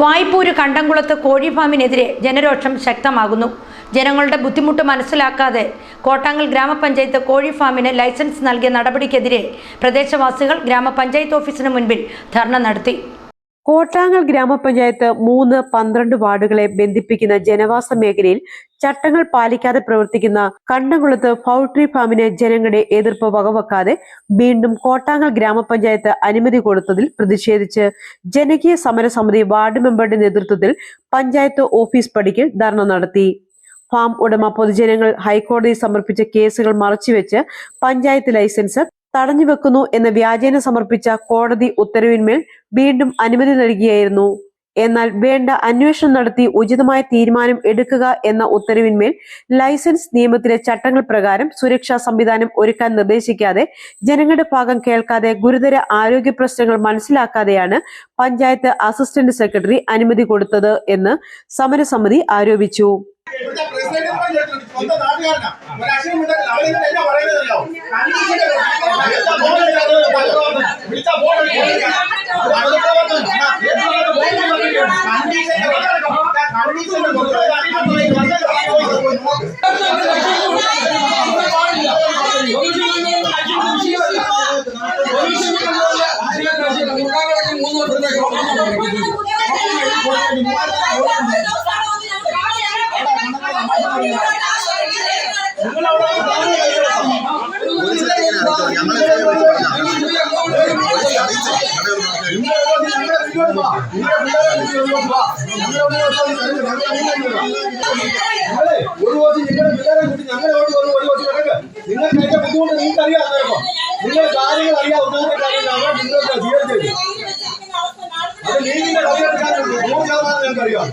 വായ്പൂര് കണ്ടംകുളത്ത് കോഴിഫാമിനെതിരെ ജനരോഷം ശക്തമാകുന്നു. ജനങ്ങളുടെ ബുദ്ധിമുട്ട് മനസ്സിലാക്കാതെ കോട്ടാങ്ങൽ ഗ്രാമപഞ്ചായത്ത് കോഴിഫാമിന് ലൈസൻസ് നൽകിയ നടപടിക്കെതിരെ പ്രദേശവാസികൾ ഗ്രാമപഞ്ചായത്ത് ഓഫീസിന് മുൻപിൽ ധർണ നടത്തി. കോട്ടാങ്ങൽ ഗ്രാമപഞ്ചായത്ത് മൂന്ന് പന്ത്രണ്ട് വാർഡുകളെ ബന്ധിപ്പിക്കുന്ന ജനവാസ മേഖലയിൽ ചട്ടങ്ങൾ പാലിക്കാതെ പ്രവർത്തിക്കുന്ന കണ്ടംകുളത്ത് പൗൾട്രി ഫാമിന് ജനങ്ങളുടെ എതിർപ്പ് വകവെക്കാതെ വീണ്ടും കോട്ടാങ്ങൽ ഗ്രാമപഞ്ചായത്ത് അനുമതി കൊടുത്തതിൽ പ്രതിഷേധിച്ച് ജനകീയ സമരസമിതി വാർഡ് മെമ്പറുടെ നേതൃത്വത്തിൽ പഞ്ചായത്ത് ഓഫീസ് പടിക്കൽ ധർണ നടത്തി. ഫാം ഉടമ പൊതുജനങ്ങൾ ഹൈക്കോടതി സമർപ്പിച്ച കേസുകൾ മറച്ചുവെച്ച് പഞ്ചായത്ത് ലൈസൻസ് തടഞ്ഞുവെക്കുന്നു എന്ന വ്യാജേന സമർപ്പിച്ച കോടതി ഉത്തരവിന്മേൽ വീണ്ടും അനുമതി നൽകിയായിരുന്നു. എന്നാൽ വേണ്ട അന്വേഷണം നടത്തി ഉചിതമായ തീരുമാനം എടുക്കുക എന്ന ഉത്തരവിന്മേൽ ലൈസൻസ് നിയമത്തിലെ ചട്ടങ്ങൾ പ്രകാരം സുരക്ഷാ സംവിധാനം ഒരുക്കാൻ നിർദ്ദേശിക്കാതെ ജനങ്ങളുടെ ഭാഗം കേൾക്കാതെ ഗുരുതര ആരോഗ്യ പ്രശ്നങ്ങൾ മനസ്സിലാക്കാതെയാണ് പഞ്ചായത്ത് അസിസ്റ്റന്റ് സെക്രട്ടറി അനുമതി കൊടുത്തത് എന്ന് സമരസമിതി ആരോപിച്ചു. സ്വന്തം നാട്ടുകാരനാ. ഒരക്ഷരം. അവൻ എന്നിട്ട് എന്നാ പറയുന്നത് അറിയാവോ? വിളിച്ചാ ഫോൺ ഒരു ദിവസം നിങ്ങളുടെ പിള്ളേരെ കൂട്ടി ഞങ്ങളെ ഓടി വന്ന് ഒരു ദിവസം കിടക്ക് നിങ്ങൾക്ക് അതിന്റെ ബുദ്ധിമുട്ട് നിങ്ങൾക്ക് അറിയാം അന്നേരം നിങ്ങൾ കാര്യങ്ങൾ അറിയാം ഒന്നാമത്തെ കാര്യങ്ങൾ അവർ നിങ്ങൾക്ക് സ്വീകരിച്ചത് അത് ലീഗിന്റെ കളിയെടുക്കാൻ നൂറ് ശതമാനം നിങ്ങൾക്ക് അറിയാം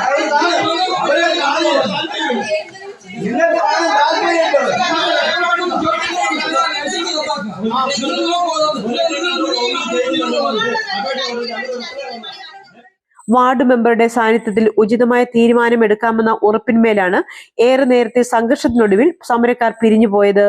അവരെ താല്പര്യം നിങ്ങൾക്ക് വാർഡ് മെമ്പറുടെ സാന്നിധ്യത്തിൽ ഉചിതമായ തീരുമാനമെടുക്കാമെന്ന ഉറപ്പിന്മേലാണ് ഏറെ നേരത്തെ സംഘർഷത്തിനൊടുവിൽ സമരക്കാർ പിരിഞ്ഞു പോയത്.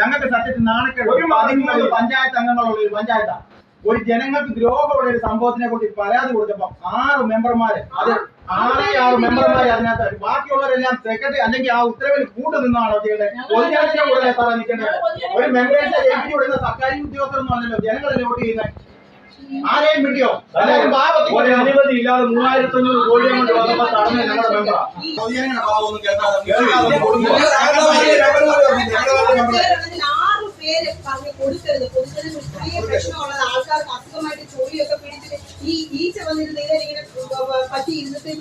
ഞങ്ങൾക്ക് സത്യത്തിൽ നാണക്കേട്. ഒരു പതിമൂന്ന് പഞ്ചായത്ത് അംഗങ്ങളുള്ള ഒരു പഞ്ചായത്താണ്. ഒരു ജനങ്ങൾക്ക് ദ്രോഹമുള്ള ഒരു സംഭവത്തിനെ കുറിച്ച് പരാതി കൊടുത്തപ്പോ ആറ് മെമ്പർമാര് അത് ആറേ ആറ് മെമ്പർമാര് അതിനകത്ത് ബാക്കിയുള്ളവരെല്ലാം സെക്രട്ടറി അല്ലെങ്കിൽ ആ ഉത്തരവിൽ കൂട്ടു നിന്നാണോ ചെയ്യേണ്ടത് പൊതുജനത്തിന്റെ കൂടെ എത്താറാണ് നിൽക്കേണ്ടത് ഒരു മെമ്പേഴ്സിനെ ജയിപ്പിച്ചു വിടുന്ന സർക്കാർ ഉദ്യോഗസ്ഥരൊന്നും അല്ലല്ലോ ജനങ്ങളല്ലേ വോട്ട് ചെയ്യുന്നത് ആരെയും കിട്ടിയോ അനുമതി ഇല്ലാതെ മൂവായിരത്തി അഞ്ഞൂറ് കോടി കൊണ്ട് വന്നപ്പോ തടഞ്ഞ ഞങ്ങളുടെ മെമ്പറാ ഭാവമൊന്നും കേൾക്കാതെ കൊടുക്കരുത് പൊതുജനം പ്രശ്നമുള്ളത് അസുഖമായിട്ട് ചൊറിയൊക്കെ പിടിച്ചിട്ട് ഈ ഈച്ച വന്നിരുന്ന് ഇങ്ങനെ പറ്റി ഇരുന്നിട്ട്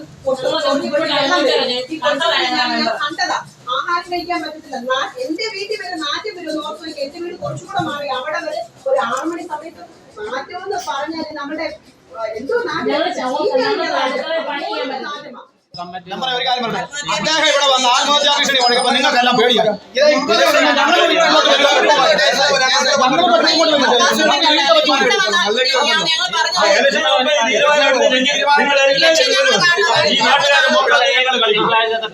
കണ്ടതാ ആഹാരം കഴിക്കാൻ പറ്റത്തില്ല. എന്റെ വീട്ടിൽ വരെ നാറ്റം വരും ഓർത്ത് നോക്കി എന്റെ വീട് കുറച്ചുകൂടെ മാറി. അവിടെ വരെ ഒരു ആറു മണി സമയത്ത് നാറ്റമെന്ന് പറഞ്ഞാൽ നമ്മുടെ എന്തോ നാട്ടിൽ. അദ്ദേഹം ഇവിടെ വന്ന് ആത്മഹത്യാ ഭീഷണി മുഴക്കുമ്പോ നിങ്ങൾക്കെല്ലാം പേടിയാ ഇത് ഇവിടെ വന്ന് ഞങ്ങൾ ഇവിടെ ഉള്ളത് എല്ലാവരും ഞങ്ങൾ ഇവിടെ ഇങ്ങോട്ട് വന്നിട്ട്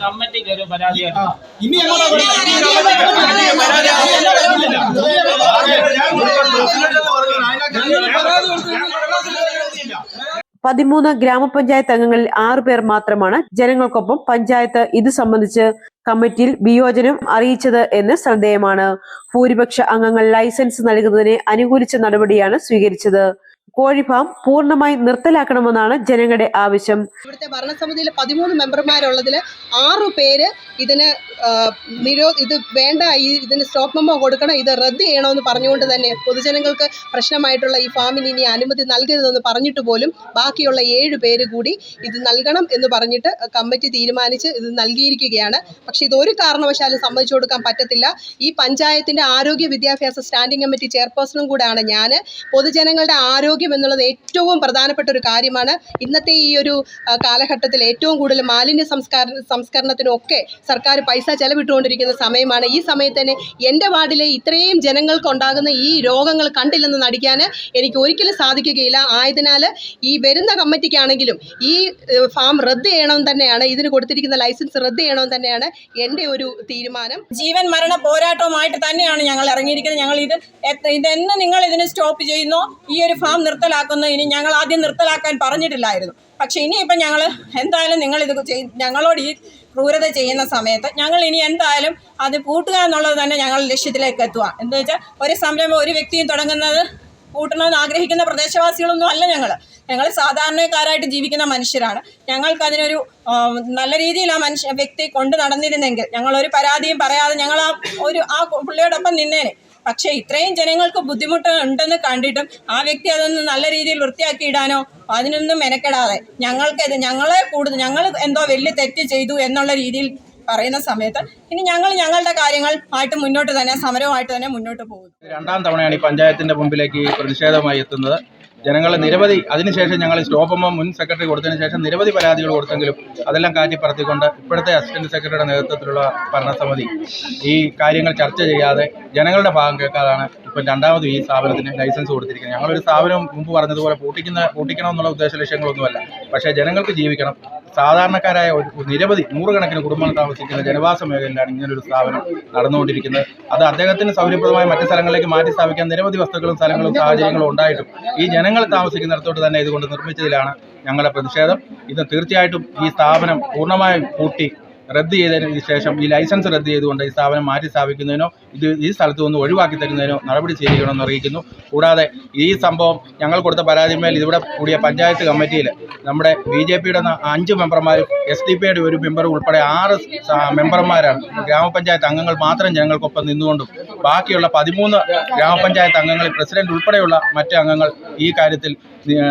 കമ്മിറ്റിക്ക് ഒരു പരാതിയാണ് ഇനി പതിമൂന്ന് ഗ്രാമപഞ്ചായത്ത് അംഗങ്ങളിൽ ആറു പേർ മാത്രമാണ് ജനങ്ങൾക്കൊപ്പം പഞ്ചായത്ത് ഇത് സംബന്ധിച്ച് കമ്മിറ്റിയിൽ വിയോജനം അറിയിച്ചത് എന്ന് ശ്രദ്ധേയമാണ്. ഭൂരിപക്ഷ അംഗങ്ങൾ ലൈസൻസ് നൽകുന്നതിനെ അനുകൂലിച്ച നടപടിയാണ് സ്വീകരിച്ചത്. കോഴിഫാം പൂർണമായി നിർത്തലാക്കണമെന്നാണ് ജനങ്ങളുടെ ആവശ്യം. ഇവിടുത്തെ ഭരണസമിതിയിൽ പതിമൂന്ന് മെമ്പർമാരുള്ളതിൽ ആറു പേര് ഇതിന് നിരോ ഇത് വേണ്ട ഇതിന് സ്റ്റോപ്പ് മെമ്മോ കൊടുക്കണം ഇത് റദ്ദ് ചെയ്യണമെന്ന് പറഞ്ഞുകൊണ്ട് തന്നെ പൊതുജനങ്ങൾക്ക് പ്രശ്നമായിട്ടുള്ള ഈ ഫാമിന് ഇനി അനുമതി നൽകരുതെന്ന് പറഞ്ഞിട്ട് പോലും ബാക്കിയുള്ള ഏഴ് പേര് കൂടി ഇത് നൽകണം എന്ന് പറഞ്ഞിട്ട് കമ്മിറ്റി തീരുമാനിച്ച് ഇത് നൽകിയിരിക്കുകയാണ്. പക്ഷെ ഇത് ഒരു കാരണവശാലും സമ്മതിച്ചു കൊടുക്കാൻ പറ്റത്തില്ല. ഈ പഞ്ചായത്തിന്റെ ആരോഗ്യ വിദ്യാഭ്യാസ സ്റ്റാൻഡിംഗ് കമ്മിറ്റി ചെയർപേഴ്സണും കൂടാണ് ഞാൻ പൊതുജനങ്ങളുടെ ആരോഗ്യം എന്നുള്ളത് ഏറ്റവും പ്രധാനപ്പെട്ട ഒരു കാര്യമാണ്. ഇന്നത്തെ ഈ ഒരു കാലഘട്ടത്തിൽ ഏറ്റവും കൂടുതൽ മാലിന്യ സംസ്കാര സംസ്കരണത്തിനൊക്കെ സർക്കാർ പൈസ ചെലവിട്ടുകൊണ്ടിരിക്കുന്ന സമയമാണ്. ഈ സമയത്ത് തന്നെ എന്റെ വാർഡിലെ ഇത്രയും ജനങ്ങൾക്കുണ്ടാകുന്ന ഈ രോഗങ്ങൾ കണ്ടില്ലെന്ന് നടിക്കാൻ എനിക്ക് ഒരിക്കലും സാധിക്കുകയില്ല. ആയതിനാൽ ഈ വരുന്ന കമ്മിറ്റിക്കാണെങ്കിലും ഈ ഫാം റദ്ദ് ചെയ്യണമെന്ന് തന്നെയാണ് ഇതിന് കൊടുത്തിരിക്കുന്ന ലൈസൻസ് റദ്ദ് ചെയ്യണമെന്ന് തന്നെയാണ് എന്റെ ഒരു തീരുമാനം. ജീവൻ മരണ പോരാട്ടവുമായിട്ട് തന്നെയാണ് ഞങ്ങൾ ഇറങ്ങിയിരിക്കുന്നത്. ഞങ്ങൾ ഇത് ഇതെന്ന് നിങ്ങൾ ഇതിന് സ്റ്റോപ്പ് ചെയ്യുന്നോ? ഈ ഒരു ഫാം നിർത്തലാക്കുന്നു. ഇനി ഞങ്ങൾ ആദ്യം നിർത്തലാക്കാൻ പറഞ്ഞിട്ടില്ലായിരുന്നു. പക്ഷേ ഇനിയിപ്പം ഞങ്ങൾ എന്തായാലും നിങ്ങൾ ഇത് ഞങ്ങളോട് ഈ ക്രൂരത ചെയ്യുന്ന സമയത്ത് ഞങ്ങൾ ഇനി എന്തായാലും അത് പൂട്ടുക എന്നുള്ളത് തന്നെ ഞങ്ങൾ ലക്ഷ്യത്തിലേക്ക് എത്തുക. എന്ന് വെച്ചാൽ ഒരു സംരംഭം ഒരു വ്യക്തിയും തുടങ്ങുന്നത് കൂട്ടണമെന്ന് ആഗ്രഹിക്കുന്ന പ്രദേശവാസികളൊന്നും അല്ല ഞങ്ങൾ ഞങ്ങൾ സാധാരണക്കാരായിട്ട് ജീവിക്കുന്ന മനുഷ്യരാണ്. ഞങ്ങൾക്ക് അതിനൊരു നല്ല രീതിയിൽ ആ മനുഷ്യ വ്യക്തി കൊണ്ടു നടന്നിരുന്നെങ്കിൽ ഞങ്ങളൊരു പരാതിയും പറയാതെ ഞങ്ങൾ ആ ഒരു ആ പുള്ളിയോടൊപ്പം നിന്നേനെ. പക്ഷേ ഇത്രയും ജനങ്ങൾക്ക് ബുദ്ധിമുട്ട് ഉണ്ടെന്ന് കണ്ടിട്ടും ആ വ്യക്തി അതൊന്ന് നല്ല രീതിയിൽ വൃത്തിയാക്കി ഇടാനോ അതിനൊന്നും മെനക്കെടാതെ ഞങ്ങൾക്കത് ഞങ്ങളെ കൂടുതൽ ഞങ്ങൾ എന്തോ വലിയ തെറ്റ് ചെയ്തു എന്നുള്ള രീതിയിൽ പറയുന്ന സമയത്ത് ഇനി ഞങ്ങൾ ഞങ്ങളുടെ കാര്യങ്ങൾ ആയിട്ട് മുന്നോട്ട് തന്നെ സമരവുമായിട്ട് തന്നെ മുന്നോട്ട് പോകും രണ്ടാം തവണയാണ് ഈ പഞ്ചായത്തിന്റെ മുമ്പിലേക്ക് പ്രതിഷേധമായി എത്തുന്നത്. ജനങ്ങൾ നിരവധി അതിനുശേഷം ഞങ്ങൾ സ്റ്റോപ്പമ്മ മുൻ സെക്രട്ടറി കൊടുത്തതിന് ശേഷം നിരവധി പരാതികൾ കൊടുത്തെങ്കിലും അതെല്ലാം കാറ്റിപ്പറത്തിക്കൊണ്ട് ഇപ്പോഴത്തെ അസിസ്റ്റന്റ് സെക്രട്ടറിയുടെ നേതൃത്വത്തിലുള്ള ഭരണസമിതി ഈ കാര്യങ്ങൾ ചർച്ച ചെയ്യാതെ ജനങ്ങളുടെ ഭാഗം കേൾക്കാതാണ് ഇപ്പം രണ്ടാമത് ഈ സ്ഥാപനത്തിന് ലൈസൻസ് കൊടുത്തിരിക്കുന്നത്. ഞങ്ങളൊരു സ്ഥാപനം മുമ്പ് പറഞ്ഞതുപോലെ പൂട്ടിക്കുന്ന പൂട്ടിക്കണം എന്നുള്ള ഉദ്ദേശ ലക്ഷ്യങ്ങളൊന്നുമല്ല പക്ഷേ ജനങ്ങൾക്ക് ജീവിക്കണം. സാധാരണക്കാരായ നിരവധി നൂറുകണക്കിന് കുടുംബങ്ങൾ താമസിക്കുന്ന ജനവാസ മേഖലയിലാണ് ഇങ്ങനൊരു സ്ഥാപനം നടന്നുകൊണ്ടിരിക്കുന്നത്. അത് അദ്ദേഹത്തിന് സൗകര്യപ്രദമായ മറ്റ് സ്ഥലങ്ങളിലേക്ക് മാറ്റി സ്ഥാപിക്കാൻ നിരവധി വസ്തുക്കളും സ്ഥലങ്ങളും സാഹചര്യങ്ങളും ഉണ്ടായിട്ടും ഈ ജനങ്ങൾ താമസിക്കുന്നിടത്തോട്ട് തന്നെ ഇതുകൊണ്ട് നിർമ്മിച്ചതിലാണ് ഞങ്ങളുടെ പ്രതിഷേധം. ഇത് തീർച്ചയായിട്ടും ഈ സ്ഥാപനം പൂർണമായും പൂട്ടി റദ്ദ് ചെയ്തതിന് ശേഷം ഈ ലൈസൻസ് റദ്ദ് ചെയ്തുകൊണ്ട് ഈ സ്ഥാപനം മാറ്റി സ്ഥാപിക്കുന്നതിനോ ഇത് ഈ സ്ഥലത്ത് നിന്ന് ഒഴിവാക്കി തരുന്നതിനോ നടപടി സ്വീകരിക്കണമെന്ന് അറിയിക്കുന്നു. കൂടാതെ ഈ സംഭവം ഞങ്ങൾ കൊടുത്ത പരാതിമേൽ ഇവിടെ കൂടിയ പഞ്ചായത്ത് കമ്മിറ്റിയിൽ നമ്മുടെ ബി ജെ പിയുടെ അഞ്ച് മെമ്പർമാരും എസ് ഡി പിയുടെ ഒരു മെമ്പർ ഉൾപ്പെടെ ആറ് മെമ്പർമാരാണ്. ഗ്രാമപഞ്ചായത്ത് അംഗങ്ങൾ മാത്രം ജനങ്ങൾക്കൊപ്പം നിന്നുകൊണ്ടും ബാക്കിയുള്ള പതിമൂന്ന് ഗ്രാമപഞ്ചായത്ത് അംഗങ്ങളിൽ പ്രസിഡന്റ് ഉൾപ്പെടെയുള്ള മറ്റ് അംഗങ്ങൾ ഈ കാര്യത്തിൽ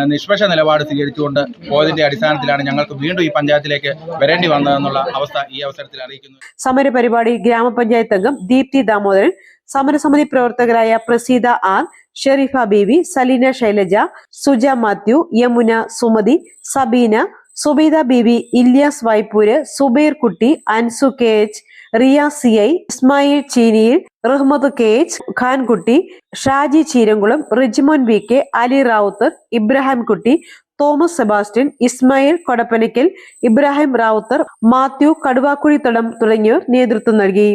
നിഷ്പക്ഷ നിലപാട് സ്വീകരിച്ചുകൊണ്ട് പോയതിന്റെ അടിസ്ഥാനത്തിലാണ് ഞങ്ങൾക്ക് വീണ്ടും ഈ പഞ്ചായത്തിലേക്ക് വരേണ്ടി വന്നതെന്നുള്ള അവസ്ഥ ഈ അവസരത്തിൽ അറിയിക്കുന്നു. സമരപരിപാടി ഗ്രാമപഞ്ചായത്ത് അംഗം ദീപ്തി ദാമോദരൻ സമരസമിതി പ്രവർത്തകരായ Praseetha R Shareefa Beevi Saleena Shailaja Suja Mathew Yamuna Sumathi Sabeena Subeeda Beevi Ilyas Vaippoor Zubair Kutty Anzu K H Riya C I Ismail Cheeniyil Rahmad cage Khankutty Shaji Cheerankulam Rijmon V K Ali Rawther Ibrahim Kutty Thomas Sebastian Ismail Kodappanakkal Ibrahim Rawther Mathew Kaduvakuzhithadam തുടങ്ങിയവർ നേതൃത്വം നൽകി.